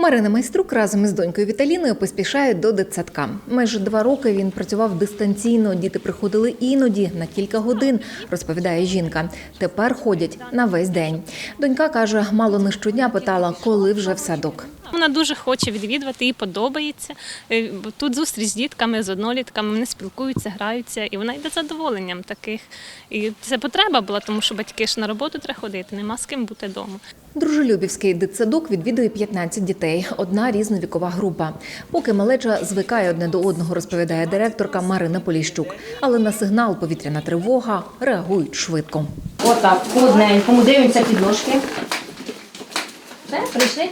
Марина Майструк разом із донькою Віталіною поспішають до дитсадка. Майже два роки він працював дистанційно. Діти приходили іноді на кілька годин, розповідає жінка. Тепер ходять на весь день. Донька каже, мало не щодня питала, коли вже в садок. Вона дуже хоче відвідувати, їй подобається. Е, Тут зустріч з дітками, з однолітками, вони спілкуються, граються, і вона йде з задоволенням таких. І це потреба була, тому що батьки ж на роботу треба ходити, нема з ким бути вдома. Дружелюбівський дитсадок відвідує 15 дітей, одна різновікова група. Поки малеча звикає одне до одного, розповідає директорка Марина Поліщук. Але на сигнал повітряна тривога реагують швидко. Отак, одненькому, дивимося під ножки. Все, прийшли?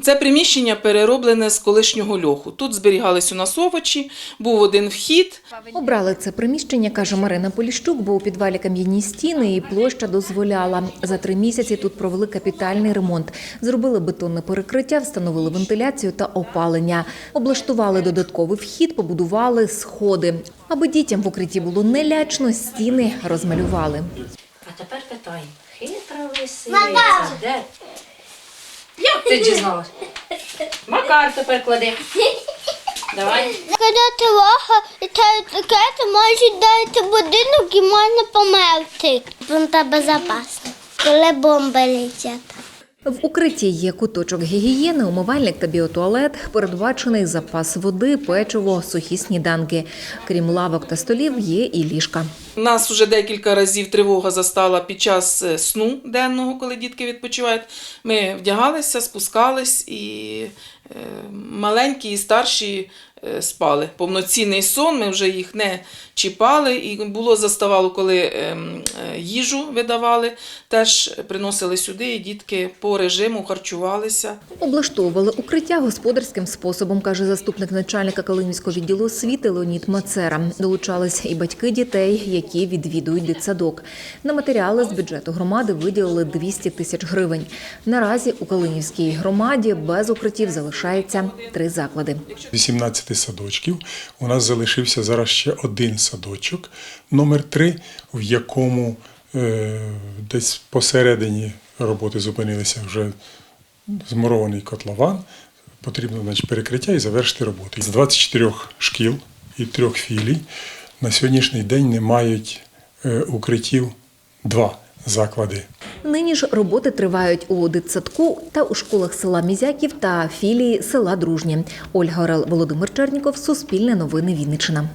Це приміщення перероблене з колишнього льоху. Тут зберігались у нас овочі, був один вхід. Обрали це приміщення, каже Марина Поліщук, бо у підвалі кам'яні стіни і площа дозволяла. За три місяці тут провели капітальний ремонт. Зробили бетонне перекриття, встановили вентиляцію та опалення. Облаштували додатковий вхід, побудували сходи. Аби дітям в укритті було не лячно, стіни розмалювали. А тепер питаємо. Хитра лисиця, де? Як ти дізналась? Макар тепер клади. Давай. Коли тривога літають ракети, можуть дати будинок і можна померти. Він та безпечно, коли бомби летять. В укритті є куточок гігієни, умивальник та біотуалет, передбачений запас води, печиво, сухі сніданки. Крім лавок та столів, є і ліжка. Нас вже декілька разів тривога застала під час е, сну денного, коли дітки відпочивають. Ми вдягалися, спускались і е, маленькі і старші спали. Повноцінний сон, ми вже їх не чіпали. І було заставало, коли ем, е, їжу видавали, теж приносили сюди, і дітки по режиму харчувалися. Облаштовували укриття господарським способом, каже заступник начальника Калинівського відділу освіти Леонід Мацера. Долучались і батьки дітей, які відвідують дитсадок. На матеріали з бюджету громади виділили 200 тисяч гривень. Наразі у Калинівській громаді без укриттів залишається три заклади. 18 садочків. У нас залишився зараз ще один садочок, номер 3 в якому е, десь посередині роботи зупинилися вже змурований котлован. Потрібно значить, перекриття і завершити роботу. З 24 шкіл і трьох філій на сьогоднішній день не мають е, укриттів два заклади. Нині ж роботи тривають у дитсадку та у школах села Мізяків та філії села Дружнє. Ольга Орел, Володимир Черніков, Суспільне новини Вінниччина.